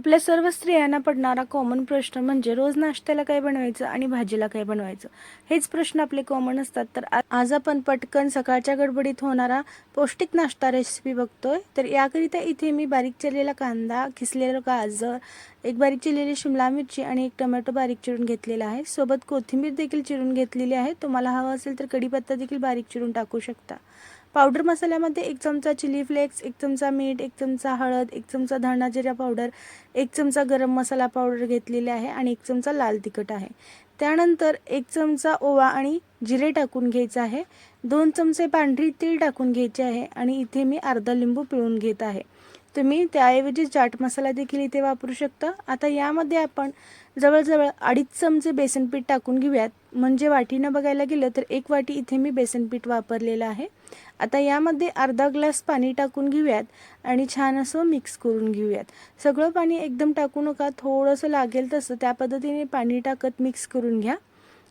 आपल्या सर्व स्त्रियांना पडणारा कॉमन प्रश्न म्हणजे रोज नाश्त्याला काय बनवायचं आणि भाजीला काय बनवायचं? हेच प्रश्न आपले कॉमन असतात. तर आज आपण पटकन सकाळच्या गडबडीत होणारा पौष्टिक नाश्ता रेसिपी बघतोय. तर याकरिता इथे मी बारीक चिरलेला कांदा किसलेलं गाजर एक बारीक चिरलेली शिमला मिरची आणि एक टोमॅटो बारीक चिरून घेतलेला आहे. सोबत कोथिंबीर देखील चिरून घेतलेली आहे. तुम्हाला हवा असेल तर कढीपत्ता देखील बारीक चिरून टाकू शकता. पावडर मसाल्यामध्ये एक चमचा चिली फ्लेक्स एक चमचा मीठ एक चमचा हळद एक चमचा धणा जिरा पावडर एक चमचा गरम मसाला पावडर घेतलेली आहे आणि एक चमचा लाल तिखट आहे. त्यानंतर एक चमचा ओवा आणि जिरे टाकून घ्यायचं आहे. दोन चमचे पांढरी तीळ टाकून घ्यायचे आहे आणि इथे मी अर्धा लिंबू पिळून घेत आहे. तुम्ही त्याऐवजी चाट मसाला देखील इथे वापरू शकता. आता यामध्ये आपण जवळजवळ अडीच चमचे बेसनपीठ टाकून घेऊयात. म्हणजे वाटीनं बघायला गेलं तर एक वाटी इथे मी बेसनपीठ वापरलेलं आहे. आता यामध्ये अर्धा ग्लास पाणी टाकून घेऊयात आणि छान असं मिक्स करून घेऊयात. सगळं पाणी एकदम टाकू नका. थोडंसं लागेल तसं. त्या पद्धतीने पाणी टाकत मिक्स करून घ्या.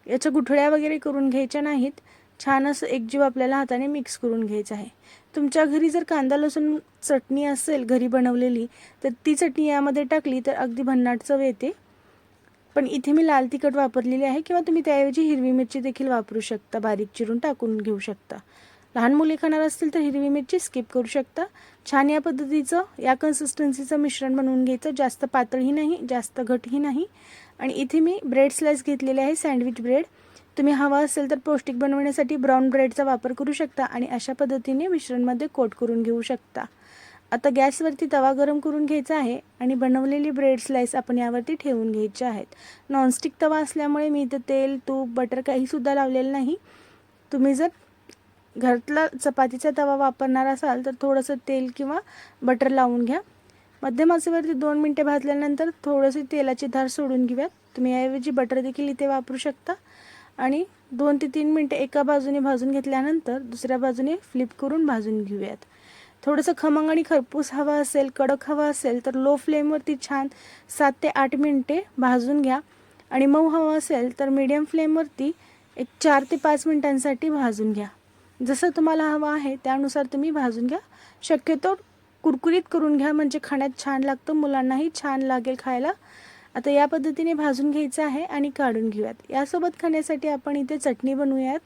याच्या गुठळ्या वगैरे करून घ्यायच्या नाहीत. छान असं एकजीव आपल्याला हाताने मिक्स करून घ्यायचं आहे. तुमच्या घरी जर कांदा लसूण चटणी असेल घरी बनवलेली तर ती चटणी यामध्ये टाकली तर अगदी भन्नाट चव येते. पण इथे मी लाल तिखट वापरलेली आहे किंवा तुम्ही त्याऐवजी हिरवी मिरची देखील वापरू शकता. बारीक चिरून टाकून घेऊ शकता. लहान मुले खाणार असतील तर हिरवी मिरची स्किप करू शकता. छान या पद्धतीचं या कन्सिस्टन्सीचं मिश्रण बनवून घ्यायचं. जास्त पातळही नाही जास्त घटही नाही. आणि इथे मी ब्रेड स्लाइस घेतलेले आहे सँडविच ब्रेड तुम्ही हवा असेल तर पौष्टिक बनवण्यासाठी ब्राऊन ब्रेडचा वापर करू शकता आणि अशा पद्धतीने मिश्रणमध्ये कोट करून घेऊ शकता. आता गॅसवरती तवा गरम करून घ्यायचा आहे आणि बनवलेली ब्रेड स्लाईस आपण यावरती ठेवून घ्यायचे आहेत. नॉनस्टिक तवा असल्यामुळे मी इथं तेल तूप बटर काहीसुद्धा लावलेलं नाही. तुम्ही जर घरातला चपातीचा तवा वापरणार असाल तर थोडंसं तेल किंवा बटर लावून घ्या. मध्यम आचेवरती दोन मिनटे भाजल्यानंतर थोडंसे तेलाची धार सोडून घेऊयात. तुम्ही याऐवजी बटर देखील इथे वापरू शकता. आणि दोन ते तीन मिनटे एका बाजूने भाजून घेतल्यानंतर दुसऱ्या बाजूने फ्लिप करून भाजून घेऊयात. थोडंसं खमंग आणि खरपूस हवा असेल कडक हवा असेल तर लो फ्लेमवरती छान सात ते आठ मिनटे भाजून घ्या. आणि मऊ हवा असेल तर मीडियम फ्लेमवरती एक चार ते पाच मिनटांसाठी भाजून घ्या. जसं तुम्हाला हवं आहे त्यानुसार तुम्ही भाजून घ्या. शक्यतो कुरकुरीत करून घ्या म्हणजे खाण्यात छान लागतं मुलांनाही छान लागेल खायला. आता या पद्धतीने भाजून घ्यायचं आहे आणि काढून घेऊयात. यासोबत खाण्यासाठी आपण इथे चटणी बनवूयात.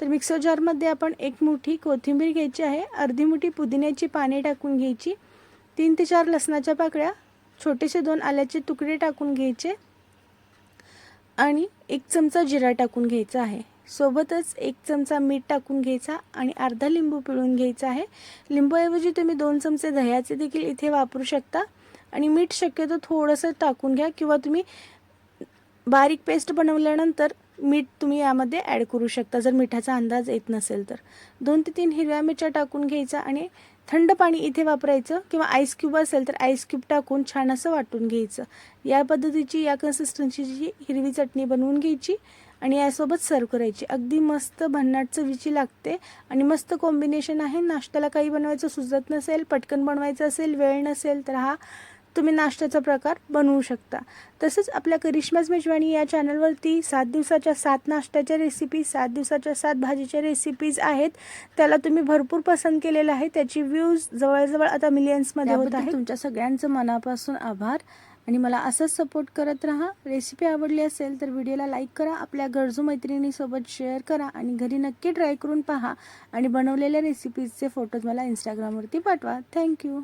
तर मिक्सर जारमध्ये आपण एक मुठी कोथिंबीर घ्यायची आहे अर्धी मुठी पुदिन्याची पाने टाकून घ्यायची तीन ते चार लसणाच्या पाकळ्या छोटेसे दोन आल्याचे तुकडे टाकून घ्यायचे आणि एक चमचा जिरा टाकून घ्यायचा आहे. सोबतच एक चमचा मीठ टाकून घ्यायचा आणि अर्धा लिंबू पिळून घ्यायचा आहे. लिंबूऐवजी तुम्ही दोन चमचे दह्याचे देखील इथे वापरू शकता. आणि मीठ शक्यतो थोडंसं टाकून घ्या किंवा तुम्ही बारीक पेस्ट बनवल्यानंतर मीठ तुम्ही यामध्ये ॲड करू शकता. जर मिठाचा अंदाज येत नसेल तर. दोन ते तीन हिरव्या मिरच्या टाकून घ्यायचा आणि थंड पाणी इथे वापरायचं किंवा आईस क्यूब असेल तर आईस क्यूब टाकून छान असं वाटून घ्यायचं. या पद्धतीची या कन्सिस्टन्सीची हिरवी चटणी बनवून घ्यायची आणि यासोबत सर्व करायची. अगदी मस्त भन्नाट चवीची लागते आणि मस्त कॉम्बिनेशन आहे. नाश्त्याला काही बनवायचं सुचत नसेल पटकन बनवायचं असेल वेळ नसेल तर हा तुम्ही नाश्त्याचा प्रकार बनवू शकता. तसंच आपल्या करिश्माज मेजवानी या चॅनलवरती सात दिवसाच्या सात नाश्त्याच्या रेसिपी सात दिवसाच्या सात भाजीच्या रेसिपीज आहेत. त्याला तुम्ही भरपूर पसंत केलेलं आहे. त्याची व्ह्यूज जवळजवळ आता मिलियन्समध्ये होत आहे तुमच्या सगळ्यांचं मनापासून आभार. आणि मला असंच सपोर्ट करत राहा. रेसिपी आवडली असेल तर व्हिडिओला लाईक करा. आपल्या गरजू मैत्रिणीसोबत शेअर करा. आणि घरी नक्की ट्राय करून पहा. आणि बनवलेल्या रेसिपीजचे फोटोज मला इंस्टाग्रामवरती पाठवा. थँक्यू